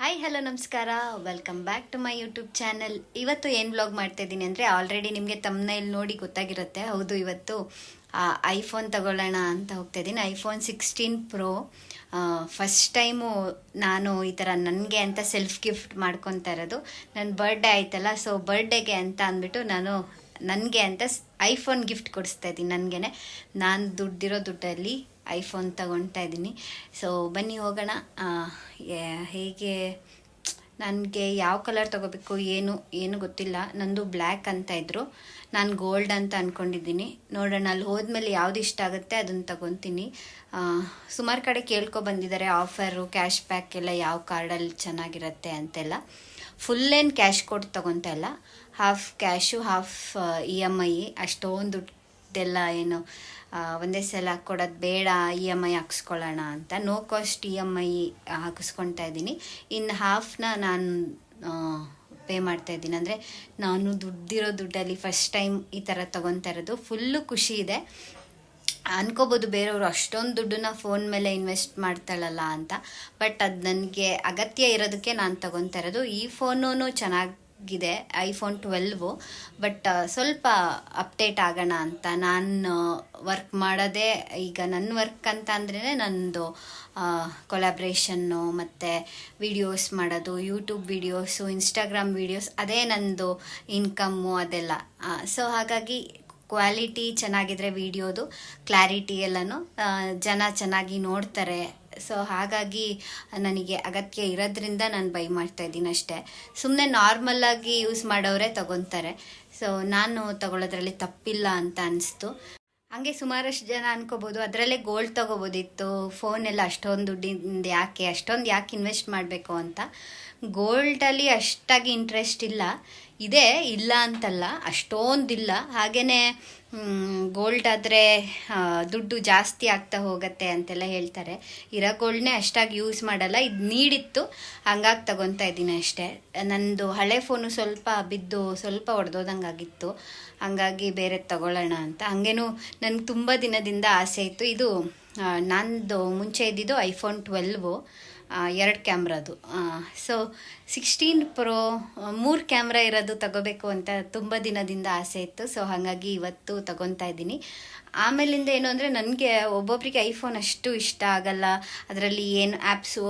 Hi hello ನಮಸ್ಕಾರ. Welcome back to my YouTube channel ಇವತ್ತು ಏನು ಬ್ಲಾಗ್ ಮಾಡ್ತಾ ಇದ್ದೀನಿ ಅಂದರೆ ಆಲ್ರೆಡಿ ನಿಮಗೆ ತಮ್ಮನೇಲಿ ನೋಡಿ ಗೊತ್ತಾಗಿರುತ್ತೆ. ಹೌದು, ಇವತ್ತು ಐಫೋನ್ ತಗೊಳ್ಳೋಣ ಅಂತ ಹೋಗ್ತಾ ಇದ್ದೀನಿ iPhone sixteen pro first time ನಾನು ಈ ಥರ ನನಗೆ ಅಂತ ಸೆಲ್ಫ್ ಗಿಫ್ಟ್ ಮಾಡ್ಕೊತಾ ಇರೋದು. ನನ್ನ ಬರ್ಡೇ ಆಯ್ತಲ್ಲ ಸೊ ಬರ್ಡೇಗೆ ಅಂತ ಅಂದ್ಬಿಟ್ಟು ನಾನು ನನಗೆ ಅಂತ ಐಫೋನ್ ಗಿಫ್ಟ್ ಕೊಡಿಸ್ತಾ ಇದ್ದೀನಿ ನನಗೇನೆ. ನಾನು ದುಡ್ಡಿರೋ ದುಡ್ಡಲ್ಲಿ ಐಫೋನ್ ತಗೊಳ್ತಾ ಇದ್ದೀನಿ. ಸೊ ಬನ್ನಿ ಹೋಗೋಣ. ಹೇಗೆ, ನನಗೆ ಯಾವ ಕಲರ್ ತೊಗೋಬೇಕು, ಏನು ಏನು ಗೊತ್ತಿಲ್ಲ. ನಂದು ಬ್ಲ್ಯಾಕ್ ಅಂತ ಇದ್ದರು ನಾನು ಗೋಲ್ಡ್ ಅಂತ ಅಂದ್ಕೊಂಡಿದ್ದೀನಿ ನೋಡೋಣ, ಅಲ್ಲಿ ಹೋದ್ಮೇಲೆ ಯಾವ್ದು ಇಷ್ಟ ಆಗುತ್ತೆ ಅದನ್ನು ತಗೊತೀನಿ. ಸುಮಾರು ಕಡೆ ಕೇಳ್ಕೊ ಬಂದಿದ್ದಾರೆ. ಆಫರು, ಕ್ಯಾಶ್ ಬ್ಯಾಕ್ ಎಲ್ಲ ಯಾವ ಕಾರ್ಡಲ್ಲಿ ಚೆನ್ನಾಗಿರುತ್ತೆ ಅಂತೆಲ್ಲ. ಫುಲ್ ಏನು ಕ್ಯಾಶ್ ಕೊಟ್ಟು ತಗೊತಾ ಇಲ್ಲ. Half cash half E M I ಅಷ್ಟೊಂದು ದುಡ್ಡೆಲ್ಲ ಏನು ಒಂದೇ ಸಲ ಕೊಡೋದು ಬೇಡ ಇ ಎಂ ಐ ಹಾಕ್ಸ್ಕೊಳ್ಳೋಣ ಅಂತ no cost E M I ಹಾಕಿಸ್ಕೊತಾ ಇದ್ದೀನಿ. ಇನ್ನು ಹಾಫ್ನ ನಾನು ಪೇ ಮಾಡ್ತಾ ಇದ್ದೀನಿ. ಅಂದರೆ ನಾನು ದುಡ್ಡಿರೋ ದುಡ್ಡಲ್ಲಿ ಫಸ್ಟ್ ಟೈಮ್ ಈ ಥರ ತೊಗೊತಾ ಇರೋದು. ಫುಲ್ಲು ಖುಷಿ ಇದೆ. ಅನ್ಕೋಬೋದು ಬೇರೆಯವರು ಅಷ್ಟೊಂದು ದುಡ್ಡನ್ನ ಫೋನ್ ಮೇಲೆ ಇನ್ವೆಸ್ಟ್ ಮಾಡ್ತಾಳಲ್ಲ ಅಂತ. ಬಟ್ ಅದು ನನಗೆ ಅಗತ್ಯ ಇರೋದಕ್ಕೆ ನಾನು ತೊಗೊತಾ ಇರೋದು. ಈ ಫೋನೂ ಚೆನ್ನಾಗಿದೆ ಐಫೋನ್ ಟ್ವೆಲ್ವು. ಬಟ್ ಸ್ವಲ್ಪ ಅಪ್ಡೇಟ್ ಆಗೋಣ ಅಂತ ನಾನು ವರ್ಕ್ ಮಾಡೋದೇ, ಈಗ ನನ್ನ ವರ್ಕ್ ಅಂತ ಅಂದ್ರೇ ನಂದು ಕೊಲಾಬ್ರೇಷನ್ನು ಮತ್ತು ವಿಡಿಯೋಸ್ ಮಾಡೋದು ಯೂಟ್ಯೂಬ್ ವೀಡಿಯೋಸು ಇನ್ಸ್ಟಾಗ್ರಾಮ್ ವಿಡಿಯೋಸ್ ಅದೇ ನಂದು ಇನ್ಕಮ್ಮು ಅದೆಲ್ಲ. ಸೊ ಹಾಗಾಗಿ ಕ್ವಾಲಿಟಿ ಚೆನ್ನಾಗಿದ್ರೆ ವಿಡಿಯೋದು ಕ್ಲಾರಿಟಿ ಎಲ್ಲನೂ ಜನ ಚೆನ್ನಾಗಿ ನೋಡ್ತಾರೆ. ಸೊ ಹಾಗಾಗಿ ನನಗೆ ಅಗತ್ಯ ಇರೋದ್ರಿಂದ ನಾನು ಬೈ ಮಾಡ್ತಾ ಇದ್ದೀನಿ ಅಷ್ಟೇ. ಸುಮ್ಮನೆ ನಾರ್ಮಲಾಗಿ ಯೂಸ್ ಮಾಡೋರೇ ತಗೊತಾರೆ. ಸೊ ನಾನು ತಗೊಳ್ಳೋದ್ರಲ್ಲಿ ತಪ್ಪಿಲ್ಲ ಅಂತ ಅನಿಸ್ತು. ಹಂಗೆ ಸುಮಾರಷ್ಟು ಜನ ಅನ್ಕೋಬೋದು, ಅದರಲ್ಲೇ ಗೋಲ್ಡ್ ತಗೋಬೋದಿತ್ತು ಫೋನೆಲ್ಲ ಅಷ್ಟೊಂದು ದುಡ್ಡಿಂದ ಯಾಕೆ, ಅಷ್ಟೊಂದು ಯಾಕೆ ಇನ್ವೆಸ್ಟ್ ಮಾಡಬೇಕು ಅಂತ. ಗೋಲ್ಡಲ್ಲಿ ಅಷ್ಟಾಗಿ ಇಂಟ್ರೆಸ್ಟ್ ಇಲ್ಲ. ಇದೆ, ಇಲ್ಲ ಅಂತಲ್ಲ, ಅಷ್ಟೊಂದಿಲ್ಲ. ಹಾಗೆಯೇ ಗೋಲ್ಡ್ ಆದರೆ ದುಡ್ಡು ಜಾಸ್ತಿ ಆಗ್ತಾ ಹೋಗುತ್ತೆ ಅಂತೆಲ್ಲ ಹೇಳ್ತಾರೆ. ಇರೋ ಗೋಲ್ಡ್ನೇ ಅಷ್ಟಾಗಿ ಯೂಸ್ ಮಾಡಲ್ಲ. ಇದು ನೀಡಿತ್ತು. ಹಂಗಾಗಿ ತಗೊತಾ ಇದ್ದೀನಿ ಅಷ್ಟೇ. ನಂದು ಹಳೆ ಫೋನು ಸ್ವಲ್ಪ ಬಿದ್ದು, ಸ್ವಲ್ಪ ಒಡೆದೋದಂಗಾಗಿತ್ತು. ಹಂಗಾಗಿ ಬೇರೆ ತಗೊಳ್ಳೋಣ ಅಂತ. ಹಂಗೇನು ನನಗೆ ತುಂಬ ದಿನದಿಂದ ಆಸೆ ಇತ್ತು. ಇದು ನಂದು ಮುಂಚೆ ಇದ್ದಿದ್ದು ಐಫೋನ್ ಟ್ವೆಲ್ವು ಎರಡು ಕ್ಯಾಮ್ರದು ಸೊ ಸಿಕ್ಸ್ಟೀನ್ ಪ್ರೋ ಮೂರು ಕ್ಯಾಮ್ರಾ ಇರೋದು ತಗೋಬೇಕು ಅಂತ ತುಂಬ ದಿನದಿಂದ ಆಸೆ ಇತ್ತು. ಸೊ ಹಾಗಾಗಿ ಇವತ್ತು ತಗೊತಾ ಇದ್ದೀನಿ. ಆಮೇಲಿಂದ ಏನು ಅಂದರೆ ನನಗೆ ಒಬ್ಬೊಬ್ಬರಿಗೆ ಐಫೋನ್ ಅಷ್ಟು ಇಷ್ಟ ಆಗಲ್ಲ. ಅದರಲ್ಲಿ ಏನು ಆ್ಯಪ್ಸು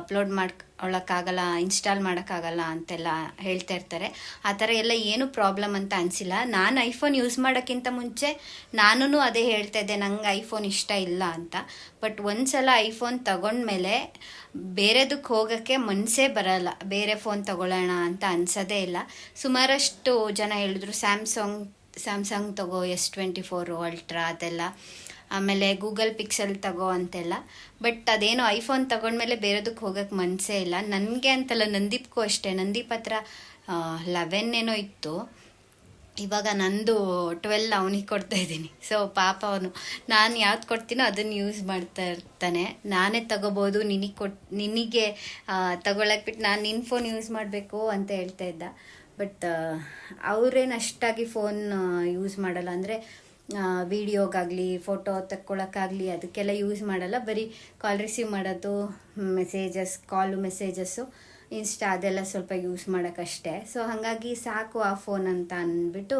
ಅಪ್ಲೋಡ್ ಮಾಡ್ಕೊಳ್ಳೋಕ್ಕಾಗಲ್ಲ ಇನ್ಸ್ಟಾಲ್ ಮಾಡೋಕ್ಕಾಗಲ್ಲ ಅಂತೆಲ್ಲ ಹೇಳ್ತಾ ಇರ್ತಾರೆ. ಆ ಥರ ಎಲ್ಲ ಏನು ಪ್ರಾಬ್ಲಮ್ ಅಂತ ಅನಿಸಿಲ್ಲ. ನಾನು ಐಫೋನ್ ಯೂಸ್ ಮಾಡೋಕ್ಕಿಂತ ಮುಂಚೆ ನಾನು ಅದೇ ಹೇಳ್ತಾ ಇದ್ದೆ, ನಂಗೆ ಐಫೋನ್ ಇಷ್ಟ ಇಲ್ಲ ಅಂತ. ಬಟ್ ಒಂದ್ಸಲ ಐಫೋನ್ ತಗೊಂಡ್ಮೇಲೆ ಬೇರೆದಕ್ಕೆ ಹೋಗೋಕ್ಕೆ ಮನಸ್ಸೇ ಬರಲ್ಲ ಬೇರೆ ಫೋನ್ ತಗೊಳ್ಳೋಣ ಅಂತ ಅನ್ಸೋದೇ ಇಲ್ಲ. ಸುಮಾರಷ್ಟು ಜನ ಹೇಳಿದ್ರು ಸ್ಯಾಮ್ಸಂಗ್ ಸ್ಯಾಮ್ಸಂಗ್ ತಗೋ ಎಸ್ ಟ್ವೆಂಟಿ ಫೋರು ಅಲ್ಟ್ರಾ ಅದೆಲ್ಲ. ಆಮೇಲೆ ಗೂಗಲ್ ಪಿಕ್ಸೆಲ್ ತಗೋ ಅಂತೆಲ್ಲ. ಬಟ್ ಅದೇನೋ ಐಫೋನ್ ತಗೊಂಡ್ಮೇಲೆ ಬೇರೆದಕ್ಕೆ ಹೋಗೋಕ್ಕೆ ಮನಸ್ಸೇ ಇಲ್ಲ. ನನಗೆ ಅಂತಲ್ಲ ನಂದೀಪ್ಗೂ ಅಷ್ಟೇ. ನಂದೀಪ್ ಹತ್ರ ಲೆವೆನ್ ಏನೋ ಇತ್ತು. ಇವಾಗ ನಂದು ಟ್ವೆಲ್ ಅವನಿಗೆ ಕೊಡ್ತಾ ಇದ್ದೀನಿ. ಸೊ ಪಾಪ ಅವನು. ನಾನು ಯಾವ್ದು ಕೊಡ್ತೀನೋ ಅದನ್ನು ಯೂಸ್ ಮಾಡ್ತಾ ಇರ್ತಾನೆ. ನಾನೇ ತಗೋಬೋದು, ನಿನಗೆ ಕೊಟ್, ನಿನಗೆ ಬಿಟ್ಟು ನಾನು ನಿನ್ನ ಫೋನ್ ಯೂಸ್ ಮಾಡಬೇಕು ಅಂತ ಹೇಳ್ತಾ ಇದ್ದ. ಬಟ್ ಅವ್ರೇನು ಅಷ್ಟಾಗಿ ಫೋನ್ ಯೂಸ್ ಮಾಡಲ್ಲ. ಅಂದರೆ ವಿಡಿಯೋಗಾಗಲಿ ಫೋಟೋ ತಕ್ಕೊಳಕ್ಕಾಗಲಿ ಅದಕ್ಕೆಲ್ಲ ಯೂಸ್ ಮಾಡಲ್ಲ. ಬರೀ ಕಾಲ್ ರಿಸೀವ್ ಮಾಡೋದು ಮೆಸೇಜಸ್ ಕಾಲು ಮೆಸೇಜಸ್ಸು ಇನ್ಸ್ಟಾ ಅದೆಲ್ಲ ಸ್ವಲ್ಪ ಯೂಸ್ ಮಾಡೋಕ್ಕಷ್ಟೇ. ಸೊ ಹಾಗಾಗಿ ಸಾಕು ಆ ಫೋನ್ ಅಂತ ಅಂದ್ಬಿಟ್ಟು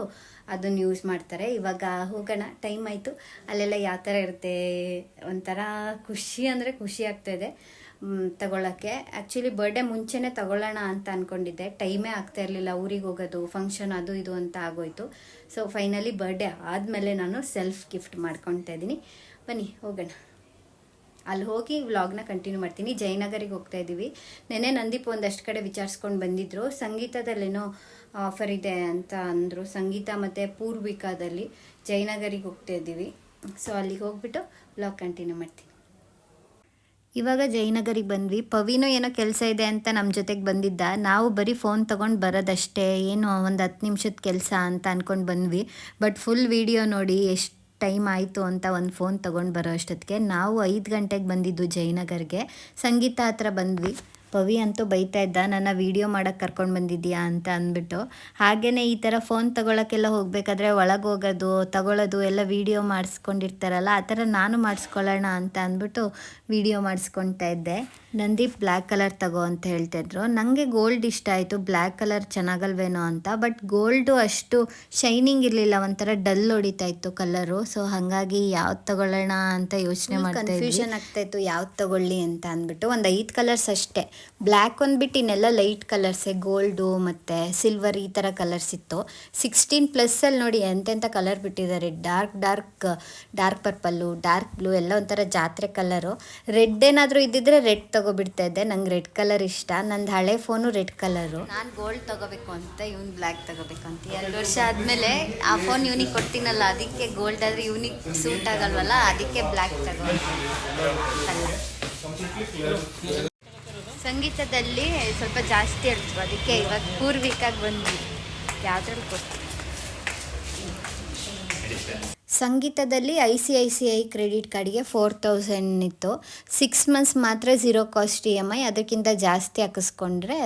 ಅದನ್ನು ಯೂಸ್ ಮಾಡ್ತಾರೆ. ಇವಾಗ ಹೋಗೋಣ ಟೈಮ್ ಆಯಿತು. ಅಲ್ಲೆಲ್ಲ ಯಾವ ಥರ ಇರುತ್ತೆ? ಒಂಥರ ಖುಷಿ ಅಂದರೆ ಖುಷಿ ಆಗ್ತಾಯಿದೆ ತಗೊಳ್ಳೋಕ್ಕೆ ಆ್ಯಕ್ಚುಲಿ ಬರ್ಡೇ ಮುಂಚೆನೇ ತಗೊಳ್ಳೋಣ ಅಂತ ಅಂದ್ಕೊಂಡಿದ್ದೆ ಟೈಮೇ ಆಗ್ತಾ ಇರಲಿಲ್ಲ ಊರಿಗೆ ಹೋಗೋದು ಫಂಕ್ಷನ್ ಅದು ಇದು ಅಂತ ಆಗೋಯ್ತು. ಸೊ ಫೈನಲಿ ಬರ್ಡೇ ಆದಮೇಲೆ ನಾನು ಸೆಲ್ಫ್ ಗಿಫ್ಟ್ ಮಾಡ್ಕೊತಾ ಇದ್ದೀನಿ ಬನ್ನಿ, ಹೋಗೋಣ. ಅಲ್ಲಿ ಹೋಗಿ ವ್ಲಾಗ್ನ ಕಂಟಿನ್ಯೂ ಮಾಡ್ತೀನಿ. ಜಯನಗರಿಗೆ ಹೋಗ್ತಾ ಇದ್ದೀವಿ. ನೆನೆ ನಂದೀಪ್ ಒಂದಷ್ಟು ಕಡೆ ವಿಚಾರಿಸ್ಕೊಂಡು ಬಂದಿದ್ರು. ಸಂಗೀತದಲ್ಲೇನೋ ಆಫರ್ ಇದೆ ಅಂತ ಅಂದರು. ಸಂಗೀತ ಮತ್ತು ಪೂರ್ವಿಕಾದಲ್ಲಿ ಜಯನಗರಿಗೆ ಹೋಗ್ತಾ ಇದ್ದೀವಿ. ಸೊ ಅಲ್ಲಿಗೆ ಹೋಗ್ಬಿಟ್ಟು ವ್ಲಾಗ್ ಕಂಟಿನ್ಯೂ ಮಾಡ್ತೀನಿ. ಇವಾಗ ಜಯನಗರಿಗೆ ಬಂದ್ವಿ. ಪವಿನು ಏನೋ ಕೆಲಸ ಇದೆ ಅಂತ ನಮ್ಮ ಜೊತೆಗೆ ಬಂದಿದ್ದ. ನಾವು ಬರೀ ಫೋನ್ ತಗೊಂಡು ಬರೋದಷ್ಟೇ. ಏನು ಒಂದು ಹತ್ತು ನಿಮಿಷದ ಕೆಲಸ ಅಂತ ಅಂದ್ಕೊಂಡು ಬಂದ್ವಿ. ಬಟ್ ಫುಲ್ ವಿಡಿಯೋ ನೋಡಿ ಎಷ್ಟು ಟೈಮ್ ಆಯಿತು ಅಂತ ಒಂದು ಫೋನ್ ತೊಗೊಂಡು ಬರೋ ಅಷ್ಟೊತ್ತಿಗೆ ನಾವು ಐದು ಗಂಟೆಗೆ ಬಂದಿದ್ದು ಜಯನಗರ್ಗೆ. ಸಂಗೀತ ಹತ್ರ ಬಂದ್ವಿ. ಪವಿ ಅಂತೂ ಬೈತಾ ಇದ್ದ, ನನ್ನ ವೀಡಿಯೋ ಮಾಡೋಕ್ಕೆ ಕರ್ಕೊಂಡು ಬಂದಿದ್ದೀಯಾ? ಅಂತ ಅಂದ್ಬಿಟ್ಟು. ಹಾಗೆಯೇ ಈ ಥರ ಫೋನ್ ತೊಗೊಳಕ್ಕೆಲ್ಲ ಹೋಗಬೇಕಾದ್ರೆ ಒಳಗೆ ಹೋಗೋದು ತಗೊಳ್ಳೋದು ಎಲ್ಲ ವೀಡಿಯೋ ಮಾಡಿಸ್ಕೊಂಡಿರ್ತಾರಲ್ಲ, ಆ ಥರ ನಾನು ಮಾಡಿಸ್ಕೊಳ್ಳೋಣ ಅಂತ ಅಂದ್ಬಿಟ್ಟು ವೀಡಿಯೋ ಮಾಡಿಸ್ಕೊಳ್ತಾ ಇದ್ದೆ. ನಂದೀಪ್ ಬ್ಲ್ಯಾಕ್ ಕಲರ್ ತಗೋ ಅಂತ ಹೇಳ್ತಿದ್ರು. ನನಗೆ ಗೋಲ್ಡ್ ಇಷ್ಟ ಆಯಿತು. ಬ್ಲ್ಯಾಕ್ ಕಲರ್ ಚೆನ್ನಾಗಲ್ವೇನೋ ಅಂತ. ಬಟ್ ಗೋಲ್ಡು ಅಷ್ಟು ಶೈನಿಂಗ್ ಇರಲಿಲ್ಲ. ಒಂಥರ ಡಲ್ ಹೊಡಿತಾ ಇತ್ತು ಕಲರು. ಸೊ ಹಾಗಾಗಿ ಯಾವ್ದು ತಗೊಳ್ಳೋಣ ಅಂತ ಯೋಚನೆ ಮಾಡ್ತಾ ಕನ್ಫ್ಯೂಷನ್ ಆಗ್ತಾ ಇತ್ತು. ಯಾವ್ದು ತಗೊಳ್ಳಿ ಅಂತ ಅಂದ್ಬಿಟ್ಟು. ಒಂದು ಐದು ಕಲರ್ಸ್ ಅಷ್ಟೇ. ಬ್ಲ್ಯಾಕ್ ಅಂದ್ಬಿಟ್ಟು ಇನ್ನೆಲ್ಲ ಲೈಟ್ ಕಲರ್ಸೇ. ಗೋಲ್ಡು ಮತ್ತು ಸಿಲ್ವರ್ ಈ ಥರ ಕಲರ್ಸ್ ಇತ್ತು. ಸಿಕ್ಸ್ಟೀನ್ ಪ್ಲಸ್ಸಲ್ಲಿ ನೋಡಿ ಎಂತೆಂಥ ಕಲರ್ ಬಿಟ್ಟಿದ್ದಾರೆ. Dark dark dark purple dark blue ಎಲ್ಲ ಒಂಥರ ಜಾತ್ರೆ ಕಲರು. ರೆಡ್ ಏನಾದರೂ ಇದ್ದಿದ್ರೆ ರೆಡ್ ತಗೋಬಿಡ್ತಾ ಇದ್ದೆ. ನಂಗೆ ರೆಡ್ ಕಲರ್ ಇಷ್ಟ. ನಂದು ಹಳೆ ಫೋನು ರೆಡ್ ಕಲರು. ನಾನು ಗೋಲ್ಡ್ ತಗೋಬೇಕು ಅಂತ ಇವ್ನು ಬ್ಲ್ಯಾಕ್ ತಗೋಬೇಕು ಅಂತ. ಎರಡು ವರ್ಷ ಆದಮೇಲೆ ಆ ಫೋನ್ ಇವ್ನಿಗೆ ಕೊಡ್ತೀನಲ್ಲ, ಅದಕ್ಕೆ ಗೋಲ್ಡ್ ಆದರೆ ಇವ್ನಿಗೆ ಸೂಟ್ ಆಗಲ್ವಲ್ಲ, ಅದಕ್ಕೆ ಬ್ಲ್ಯಾಕ್ ತಗೋ ಅಲ್ಲ ಸಂಗೀತದಲ್ಲಿ ಸ್ವಲ್ಪ ಜಾಸ್ತಿ ಹೇಳ್ತು ಅದಕ್ಕೆ ಇವಾಗ ಪೂರ್ವಿಕಾಗಿ ಬಂದ್ವಿ. ಯಾವ್ದ್ರಲ್ಲಿ ಕೊಡ್ತೀವಿ? ಸಂಗೀತದಲ್ಲಿ I C I C I credit ಕಾರ್ಡಿಗೆ ಫೋರ್ ತೌಸಂಡ್ ಇತ್ತು. ಸಿಕ್ಸ್ ಮಂತ್ಸ್ ಮಾತ್ರ zero cost E M I, ಅದಕ್ಕಿಂತ ಜಾಸ್ತಿ ಹಾಕಿಸ್ಕೊಂಡ್ರೆ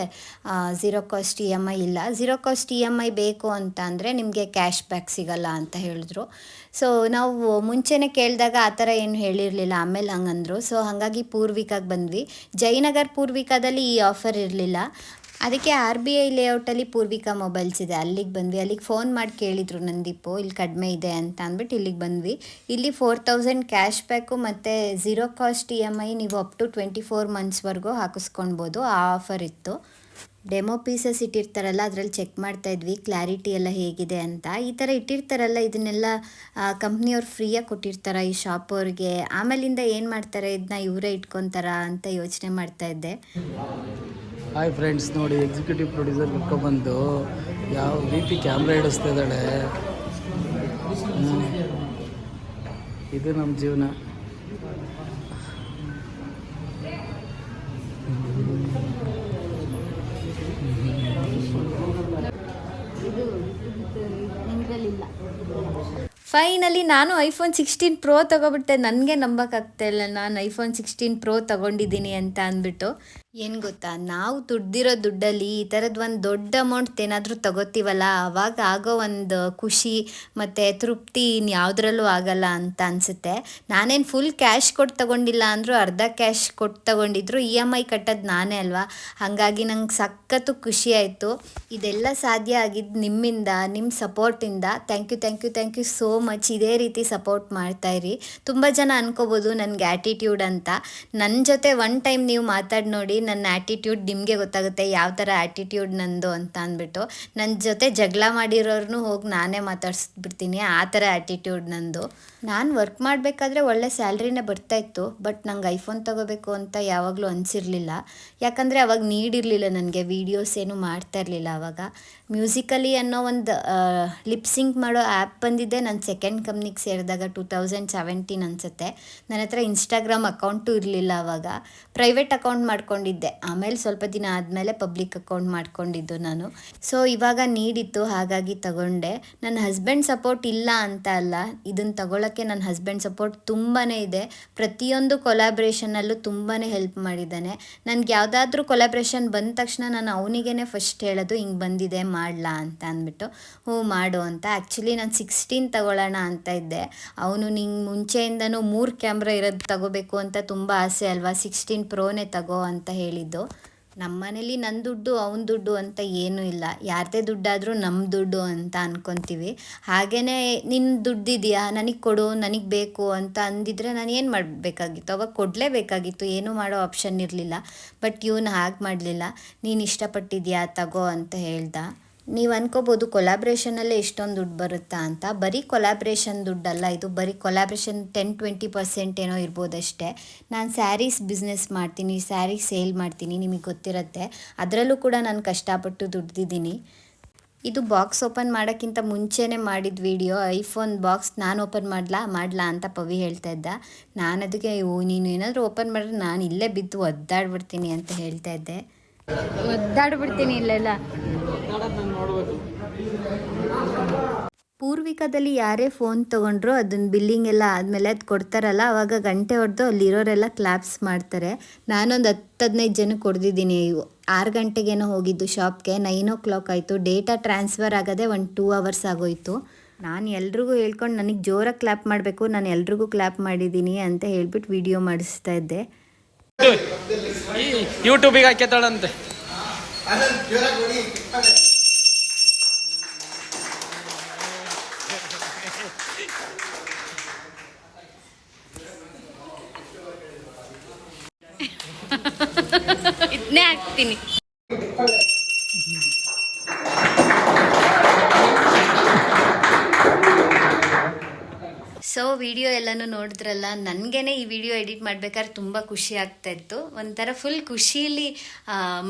zero cost E M I ಇಲ್ಲ. Zero cost E M I ಬೇಕು ಅಂತ ಅಂದರೆ ನಿಮಗೆ ಕ್ಯಾಶ್ ಬ್ಯಾಕ್ ಸಿಗಲ್ಲ ಅಂತ ಹೇಳಿದ್ರು. ಸೊ, ನಾವು ಮುಂಚೆನೇ ಕೇಳಿದಾಗ ಆ ಥರ ಏನು ಹೇಳಿರಲಿಲ್ಲ, ಆಮೇಲೆ ಹಂಗಂದ್ರು. ಸೊ, ಹಾಗಾಗಿ ಪೂರ್ವಿಕಾಗೆ ಬಂದ್ವಿ. ಜಯನಗರ್ ಪೂರ್ವಿಕಾದಲ್ಲಿ ಈ ಆಫರ್ ಇರಲಿಲ್ಲ. ಅದಕ್ಕೆ ಆರ್ ಬಿ ಐ ಲೇಔಟಲ್ಲಿ ಪೂರ್ವಿಕಾ ಮೊಬೈಲ್ಸ್ ಇದೆ. ಅಲ್ಲಿಗೆ ಬಂದ್ವಿ. ಅಲ್ಲಿಗೆ ಫೋನ್ ಮಾಡಿ ಕೇಳಿದರು ನಂದೀಪು ಇಲ್ಲಿ ಕಡಿಮೆ ಇದೆ ಅಂತ ಅಂದ್ಬಿಟ್ಟು ಇಲ್ಲಿಗೆ ಬಂದ್ವಿ. ಇಲ್ಲಿ ಫೋರ್ ತೌಸಂಡ್ ಕ್ಯಾಶ್ ಬ್ಯಾಕು ಮತ್ತು zero cost E M I ನೀವು ಅಪ್ ಟು ಟ್ವೆಂಟಿ ಫೋರ್ ಮಂತ್ಸ್ವರೆಗೂ ಹಾಕಿಸ್ಕೊಳ್ಬೋದು ಆ ಆಫರ್ ಇತ್ತು. ಡೆಮೋ ಪೀಸಸ್ ಇಟ್ಟಿರ್ತಾರಲ್ಲ, ಅದರಲ್ಲಿ ಚೆಕ್ ಮಾಡ್ತಾ ಇದ್ವಿ. ಕ್ಲಾರಿಟಿ ಎಲ್ಲ ಹೇಗಿದೆ ಅಂತ. ಈ ಥರ ಇಟ್ಟಿರ್ತಾರಲ್ಲ, ಇದನ್ನೆಲ್ಲ ಕಂಪ್ನಿಯವ್ರು ಫ್ರೀಯಾಗಿ ಕೊಟ್ಟಿರ್ತಾರ ಈ ಶಾಪ್ ಅವ್ರಿಗೆ ಆಮೇಲಿಂದ ಏನು ಮಾಡ್ತಾರೆ ಇದನ್ನ ಇವರೇ ಇಟ್ಕೊತಾರ ಅಂತ ಯೋಚನೆ ಮಾಡ್ತಾ ಇದ್ದೆ. ಹಾಯ್ ಫ್ರೆಂಡ್ಸ್ ನೋಡಿ ಎಕ್ಸಿಕ್ಯೂಟಿವ್ ಪ್ರೊಡ್ಯೂಸರ್ ಕರ್ಕೊಬಂದು ಯಾವ ರೀತಿ ಕ್ಯಾಮ್ರಾ ಹಿಡಿಸ್ತಾ ಇದ್ದಾಳೆ. ಇದು ನಮ್ಮ ಜೀವನ. ಫೈನಲಿ ನಾನು ಐಫೋನ್ ಸಿಕ್ಸ್ಟೀನ್ ಪ್ರೋ ತಗೊಬಿಟ್ಟೆ. ನನಗೆ ನಂಬಕ್ಕಾಗ್ತಾ ಇಲ್ಲ. ನಾನು ಐಫೋನ್ ಸಿಕ್ಸ್ಟೀನ್ ಪ್ರೋ ತಗೊಂಡಿದ್ದೀನಿ ಅಂತ ಅಂದ್ಬಿಟ್ಟು. ಏನು ಗೊತ್ತಾ? ನಾವು ದುಡ್ದಿರೋ ದುಡ್ಡಲ್ಲಿ ಈ ಥರದ್ದು ಒಂದು ದೊಡ್ಡ ಅಮೌಂಟ್ ಏನಾದರೂ ತಗೋತೀವಲ್ಲ ಆವಾಗ ಆಗೋ ಒಂದು ಖುಷಿ ಮತ್ತು ತೃಪ್ತಿ ಇನ್ಯಾವುದ್ರಲ್ಲೂ ಆಗಲ್ಲ ಅಂತ ಅನಿಸುತ್ತೆ. ನಾನೇನು ಫುಲ್ ಕ್ಯಾಶ್ ಕೊಟ್ಟು ತಗೊಂಡಿಲ್ಲ ಅಂದರೂ ಅರ್ಧ ಕ್ಯಾಶ್ ಕೊಟ್ಟು ತಗೊಂಡಿದ್ರು ಇ ಎಂ ಐ ಕಟ್ಟೋದು ನಾನೇ ಅಲ್ವಾ? ಹಾಗಾಗಿ ನಂಗೆ ಸಖತ್ತು ಖುಷಿ ಆಯಿತು. ಇದೆಲ್ಲ ಸಾಧ್ಯ ಆಗಿದ್ದು ನಿಮ್ಮಿಂದ ನಿಮ್ಮ ಸಪೋರ್ಟಿಂದ. Thank you thank you thank you so much ಇದೇ ರೀತಿ ಸಪೋರ್ಟ್ ಮಾಡ್ತಾಯಿರಿ ತುಂಬ ಜನ ಅನ್ಕೋಬೋದು ನನಗೆ ಆ್ಯಟಿಟ್ಯೂಡ್ ಅಂತ. ನನ್ನ ಜೊತೆ ಒನ್ ಟೈಮ್ ನೀವು ಮಾತಾಡಿ ನೋಡಿ ನನ್ನ ಆ್ಯಟಿಟ್ಯೂಡ್ ನಿಮಗೆ ಗೊತ್ತಾಗುತ್ತೆ, ಯಾವ ಥರ ಆ್ಯಟಿಟ್ಯೂಡ್ ನಂದು ಅಂತ ಅಂದ್ಬಿಟ್ಟು. ನನ್ನ ಜೊತೆ ಜಗಳ ಮಾಡಿರೋರ್ನು ಹೋಗಿ ನಾನೇ ಮಾತಾಡಿಸ್ಬಿಡ್ತೀನಿ, ಆ ಥರ ಆ್ಯಟಿಟ್ಯೂಡ್ ನಂದು. ನಾನು ವರ್ಕ್ ಮಾಡಬೇಕಾದ್ರೆ ಒಳ್ಳೆ ಸ್ಯಾಲ್ರಿನೇ ಬರ್ತಾಯಿತ್ತು ಬಟ್ ನಂಗೆ ಐಫೋನ್ ತಗೋಬೇಕು ಅಂತ ಯಾವಾಗಲೂ ಅನಿಸಿರ್ಲಿಲ್ಲ. ಯಾಕಂದರೆ ಅವಾಗ ನೀಡಿರಲಿಲ್ಲ ನನಗೆ ವೀಡಿಯೋಸ್ ಏನು ಮಾಡ್ತಾ ಇರಲಿಲ್ಲ ಅವಾಗ. ಮ್ಯೂಸಿಕಲಿ ಅನ್ನೋ ಒಂದು ಲಿಪ್ಸಿಂಕ್ ಮಾಡೋ ಆ್ಯಪ್ ಬಂದಿದ್ದೆ ನಾನು ಸೆಕೆಂಡ್ ಕಂಪ್ನಿಗೆ ಸೇರಿದಾಗ ಟೂ ತೌಸಂಡ್ ಸೆವೆಂಟೀನ್ ಅನಿಸುತ್ತೆ. ನನ್ನ ಹತ್ರ ಇನ್ಸ್ಟಾಗ್ರಾಮ್ ಅಕೌಂಟು ಇರಲಿಲ್ಲ ಅವಾಗ. ಪ್ರೈವೇಟ್ ಅಕೌಂಟ್ ಮಾಡ್ಕೊಂಡಿದ್ದೆ. ಆಮೇಲೆ ಸ್ವಲ್ಪ ದಿನ ಆದಮೇಲೆ ಪಬ್ಲಿಕ್ ಅಕೌಂಟ್ ಮಾಡ್ಕೊಂಡಿದ್ದು ನಾನು. ಸೊ ಇವಾಗ ನೀಡಿತ್ತು, ಹಾಗಾಗಿ ತಗೊಂಡೆ. ನನ್ನ ಹಸ್ಬೆಂಡ್ ಸಪೋರ್ಟ್ ಇಲ್ಲ ಅಂತ ಅಲ್ಲ ಇದನ್ನು ತಗೊಳ್ಳೋಕ್ಕೆ ನನ್ನ ಹಸ್ಬೆಂಡ್ ಸಪೋರ್ಟ್ ತುಂಬಾ ಇದೆ. ಪ್ರತಿಯೊಂದು ಕೊಲಾಬ್ರೇಷನಲ್ಲೂ ತುಂಬಾ ಹೆಲ್ಪ್ ಮಾಡಿದ್ದಾನೆ. ನನಗೆ ಯಾವುದಾದ್ರೂ ಕೊಲಾಬ್ರೇಷನ್ ಬಂದ ತಕ್ಷಣ ನಾನು ಅವನಿಗೇ ಫಸ್ಟ್ ಹೇಳೋದು, ಹಿಂಗೆ ಬಂದಿದೆ, ಮಾಡಲಾ ಅಂತ ಅಂದ್ಬಿಟ್ಟು, ಹ್ಞೂ, ಮಾಡು ಅಂತ. ಆ್ಯಕ್ಚುಲಿ ನಾನು ಸಿಕ್ಸ್ಟೀನ್ ತಗೊಳ್ಳೋಣ ಅಂತ ಇದ್ದೆ. ಅವನು ನಿಂಗೆ ಮುಂಚೆಯಿಂದನೂ ಮೂರು ಕ್ಯಾಮ್ರಾ ಇರೋದು ತಗೋಬೇಕು ಅಂತ ತುಂಬ ಆಸೆ ಅಲ್ವಾ? ಸಿಕ್ಸ್ಟೀನ್ ಪ್ರೋನೇ ತಗೋ ಅಂತ ಹೇಳಿದ್ದು ನಮ್ಮ ಮನೇಲಿ ನನ್ನ ದುಡ್ಡು, ಅವನ ದುಡ್ಡು ಅಂತ ಏನೂ ಇಲ್ಲ. ಯಾರದೇ ದುಡ್ಡಾದರೂ ನಮ್ಮ ದುಡ್ಡು ಅಂತ ಅಂದ್ಕೊತೀವಿ ಹಾಗೆಯೇ ನಿನ್ನ ದುಡ್ಡಿದೆಯಾ ನನಗೆ ಕೊಡು, ನನಗೆ ಬೇಕು ಅಂತ ಅಂದಿದ್ರೆ ನಾನು ಏನು ಮಾಡಬೇಕಾಗಿತ್ತು? ಅವಾಗ ಕೊಡಲೇಬೇಕಾಗಿತ್ತು. ಏನೂ ಮಾಡೋ ಆಪ್ಷನ್ ಇರಲಿಲ್ಲ. ಬಟ್ ಇವನು ಹಾಗೆ ಮಾಡಲಿಲ್ಲ. ನೀನು ಇಷ್ಟಪಟ್ಟಿದ್ಯಾ? ತಗೋ ಅಂತ ಹೇಳ್ದ. ನೀವು ಅನ್ಕೋಬೋದು ಕೊಲಾಬ್ರೇಷನಲ್ಲೇ ಇಷ್ಟೊಂದು ದುಡ್ಡು ಬರುತ್ತಾ ಅಂತ. ಬರೀ ಕೊಲಾಬ್ರೇಷನ್ ದುಡ್ಡಲ್ಲ, ಇದು ಬರೀ ಕೊಲಾಬ್ರೇಷನ್ ಟೆನ್ ಟ್ವೆಂಟಿ ಪರ್ಸೆಂಟ್ ಏನೋ ಇರ್ಬೋದಷ್ಟೇ. ನಾನು ಸ್ಯಾರೀಸ್ ಬಿಸ್ನೆಸ್ ಮಾಡ್ತೀನಿ ಸ್ಯಾರಿ ಸೇಲ್ ಮಾಡ್ತೀನಿ, ನಿಮಗೆ ಗೊತ್ತಿರುತ್ತೆ. ಅದರಲ್ಲೂ ಕೂಡ ನಾನು ಕಷ್ಟಪಟ್ಟು ದುಡ್ದಿದ್ದೀನಿ. ಇದು ಬಾಕ್ಸ್ ಓಪನ್ ಮಾಡೋಕ್ಕಿಂತ ಮುಂಚೆನೇ ಮಾಡಿದ ವಿಡಿಯೋ ಐಫೋನ್ ಬಾಕ್ಸ್ ನಾನು ಓಪನ್ ಮಾಡಲಾ ಮಾಡಲಾ ಅಂತ ಪವಿ ಹೇಳ್ತಾ ಇದ್ದ. ನಾನು ಅದಕ್ಕೆ ಓ, ನೀನು ಏನಾದರೂ ಓಪನ್ ಮಾಡಿದ್ರೆ ನಾನು ಇಲ್ಲೇ ಬಿದ್ದು ಒದ್ದಾಡ್ಬಿಡ್ತೀನಿ ಅಂತ ಹೇಳ್ತಾ ಇದ್ದೆ. ಒದ್ದಾಡ್ಬಿಡ್ತೀನಿ ಇಲ್ಲೆಲ್ಲ. ಪೂರ್ವಿಕದಲ್ಲಿ ಯಾರೇ ಫೋನ್ ತಗೊಂಡ್ರು ಅದನ್ನ ಬಿಲ್ಲಿಂಗ್ ಎಲ್ಲ ಆದಮೇಲೆ ಅದು ಕೊಡ್ತಾರಲ್ಲ ಅವಾಗ ಗಂಟೆ ಹೊಡೆದು ಅಲ್ಲಿರೋರೆಲ್ಲ ಕ್ಲಾಪ್ಸ್ ಮಾಡ್ತಾರೆ. ನಾನೊಂದು ಹತ್ತು ಹದಿನೈದು ಜನಕ್ಕೆ ಕೊಡ್ದಿದ್ದೀನಿ ಆರು ಗಂಟೆಗೇನೋ ಹೋಗಿದ್ದು ಶಾಪ್ಗೆ ನೈನ್ ಓ ಕ್ಲಾಕ್ ಆಯಿತು. ಡೇಟಾ ಟ್ರಾನ್ಸ್ಫರ್ ಆಗೋದೇ ಒಂದು ಟೂ ಅವರ್ಸ್ ಆಗೋಯ್ತು. ನಾನು ಎಲ್ರಿಗೂ ಹೇಳ್ಕೊಂಡು ನನಗೆ ಜೋರಾಗಿ ಕ್ಲಾಪ್ ಮಾಡಬೇಕು ನಾನು ಎಲ್ರಿಗೂ ಕ್ಲಾಪ್ ಮಾಡಿದ್ದೀನಿ ಅಂತ ಹೇಳ್ಬಿಟ್ಟು ವಿಡಿಯೋ ಮಾಡಿಸ್ತಾ ಇದ್ದೆ. ಯೂಟ್ಯೂಬಿಗೆ ಹಾಕ್ಯತಾಳಂತೆ. ಇದನ್ನೇ ಹಾಕ್ತೀನಿ. ವಿಡಿಯೋ ಎಲ್ಲನೂ ನೋಡಿದ್ರಲ್ಲ, ನನಗೇನೆ ಈ ವಿಡಿಯೋ ಎಡಿಟ್ ಮಾಡ್ಬೇಕಾದ್ರೆ ತುಂಬ ಖುಷಿ ಆಗ್ತಾ ಇತ್ತು ಒಂಥರ ಫುಲ್ ಖುಷೀಲಿ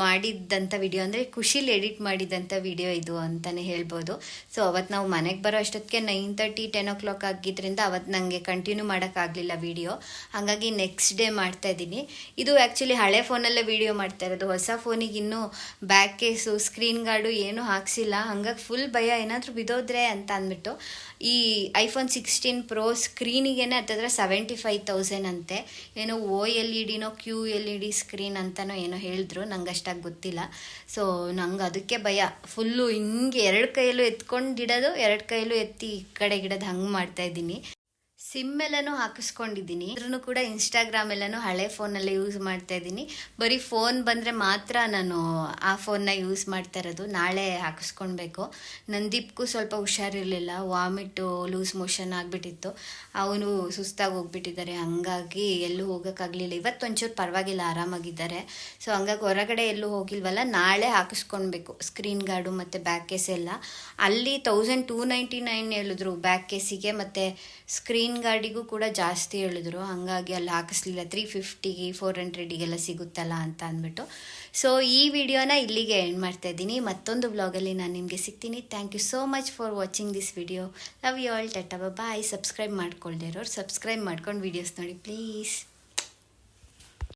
ಮಾಡಿದ್ದಂಥ ವಿಡಿಯೋ ಅಂದರೆ ಖುಷೀಲಿ ಎಡಿಟ್ ಮಾಡಿದಂಥ ವಿಡಿಯೋ ಇದು ಅಂತಲೇ ಹೇಳ್ಬೋದು. ಸೊ ಅವತ್ತು ನಾವು ಮನೆಗೆ ಬರೋ ಅಷ್ಟೊತ್ತಿಗೆ nine thirty ten o'clock ಆಗಿದ್ದರಿಂದ ಅವತ್ತು ನನಗೆ ಕಂಟಿನ್ಯೂ ಮಾಡೋಕ್ಕಾಗಲಿಲ್ಲ ವಿಡಿಯೋ. ಹಾಗಾಗಿ ನೆಕ್ಸ್ಟ್ ಡೇ ಮಾಡ್ತಾ ಇದ್ದೀನಿ. ಇದು ಆ್ಯಕ್ಚುಲಿ ಹಳೆ ಫೋನಲ್ಲೇ ವಿಡಿಯೋ ಮಾಡ್ತಾ ಇರೋದು. ಹೊಸ ಫೋನಿಗೆ ಇನ್ನೂ ಬ್ಯಾಕ್ ಕೇಸು ಸ್ಕ್ರೀನ್ ಗಾರ್ಡು ಏನೂ ಹಾಕ್ಸಿಲ್ಲ. ಹಂಗಾಗಿ ಫುಲ್ ಭಯ ಏನಾದರೂ ಬಿದ್ದೋದ್ರೆ ಅಂತ ಅಂದ್ಬಿಟ್ಟು ಈ ಐಫೋನ್ ಸಿಕ್ಸ್ಟೀನ್ ಪ್ರೋ ಸ್ಕ್ರೀನಿಗೇನೆ ಹತ್ತಿದ್ರೆ ಸೆವೆಂಟಿ ಫೈವ್ ತೌಸಂಡ್ ಅಂತೆ. ಏನೋ O L E ಡಿನೋ Q L E D screen ಅಂತನೋ ಏನೋ ಹೇಳಿದ್ರು ನಂಗೆ ಅಷ್ಟಾಗಿ ಗೊತ್ತಿಲ್ಲ. ಸೊ ನಂಗೆ ಅದಕ್ಕೆ ಭಯ. ಫುಲ್ಲು ಹಿಂಗೆ ಎರಡು ಕೈಯಲ್ಲೂ ಎತ್ಕೊಂಡಿಡೋದು, ಎರಡು ಕೈಯಲ್ಲೂ ಎತ್ತಿ ಈ ಕಡೆಗೆ ಇಡೋದು ಹಂಗೆ ಮಾಡ್ತಾ ಇದ್ದೀನಿ. ಸಿಮ್ ಎಲ್ಲನೂ ಹಾಕಿಸ್ಕೊಂಡಿದ್ದೀನಿ. ಇದ್ರೂ ಕೂಡ ಇನ್ಸ್ಟಾಗ್ರಾಮ್ ಎಲ್ಲಾನು ಹಳೆ ಫೋನಲ್ಲೇ ಯೂಸ್ ಮಾಡ್ತಾ ಇದ್ದೀನಿ. ಬರೀ ಫೋನ್ ಬಂದರೆ ಮಾತ್ರ ನಾನು ಆ ಫೋನ್ನ ಯೂಸ್ ಮಾಡ್ತಾ ಇರೋದು. ನಾಳೆ ಹಾಕಿಸ್ಕೊಳ್ಬೇಕು ನಂದೀಪ್ಗೂ ಸ್ವಲ್ಪ ಹುಷಾರಿರಲಿಲ್ಲ. ವಾಮಿಟು ಲೂಸ್ ಮೋಷನ್ ಆಗಿಬಿಟ್ಟಿತ್ತು. ಅವನು ಸುಸ್ತಾಗಿ ಹೋಗ್ಬಿಟ್ಟಿದ್ದಾರೆ. ಹಂಗಾಗಿ ಎಲ್ಲೂ ಹೋಗೋಕ್ಕಾಗಲಿಲ್ಲ. ಇವತ್ತು ಒಂಚೂರು ಪರವಾಗಿಲ್ಲ, ಆರಾಮಾಗಿದ್ದಾರೆ. ಸೊ ಹಂಗಾಗಿ ಹೊರಗಡೆ ಎಲ್ಲೂ ಹೋಗಿಲ್ವಲ್ಲ, ನಾಳೆ ಹಾಕಿಸ್ಕೊಳ್ಬೇಕು ಸ್ಕ್ರೀನ್ ಗಾರ್ಡು ಮತ್ತು ಬ್ಯಾಕ್ ಕೇಸ್ ಎಲ್ಲ. ಅಲ್ಲಿ ತೌಸಂಡ್ ಟೂ ನೈಂಟಿ ನೈನ್ ಹೇಳಿದ್ರು ಬ್ಯಾಕ್ ಕೇಸಿಗೆ ಮತ್ತು ಸ್ಕ್ರೀನ್ ಗಾರ್ಡಿಗೂ ಕೂಡ ಜಾಸ್ತಿ ಹೇಳಿದ್ರು. ಹಂಗಾಗಿ ಅಲ್ಲಿ ಹಾಕಿಸ್ಲಿಲ್ಲ. ತ್ರೀ ಫಿಫ್ಟಿಗೆ ಫೋರ್ ಹಂಡ್ರೆಡಿಗೆಲ್ಲ ಸಿಗುತ್ತಲ್ಲ ಅಂತ ಅಂದ್ಬಿಟ್ಟು. ಸೊ ಈ ವಿಡಿಯೋನ ಇಲ್ಲಿಗೆ ಎಂಡ್ ಮಾಡ್ತಾ ಇದ್ದೀನಿ. ಮತ್ತೊಂದು ಬ್ಲಾಗಲ್ಲಿ ನಾನು ನಿಮಗೆ ಸಿಗ್ತೀನಿ. Thank you so much for watching this video love you all tata bye subscribe ಮಾಡ್ಕೊಳ್ದೇ ಇರೋರು. ಸಬ್ಸ್ಕ್ರೈಬ್ ಮಾಡ್ಕೊಂಡು ವೀಡಿಯೋಸ್ ನೋಡಿ ಪ್ಲೀಸ್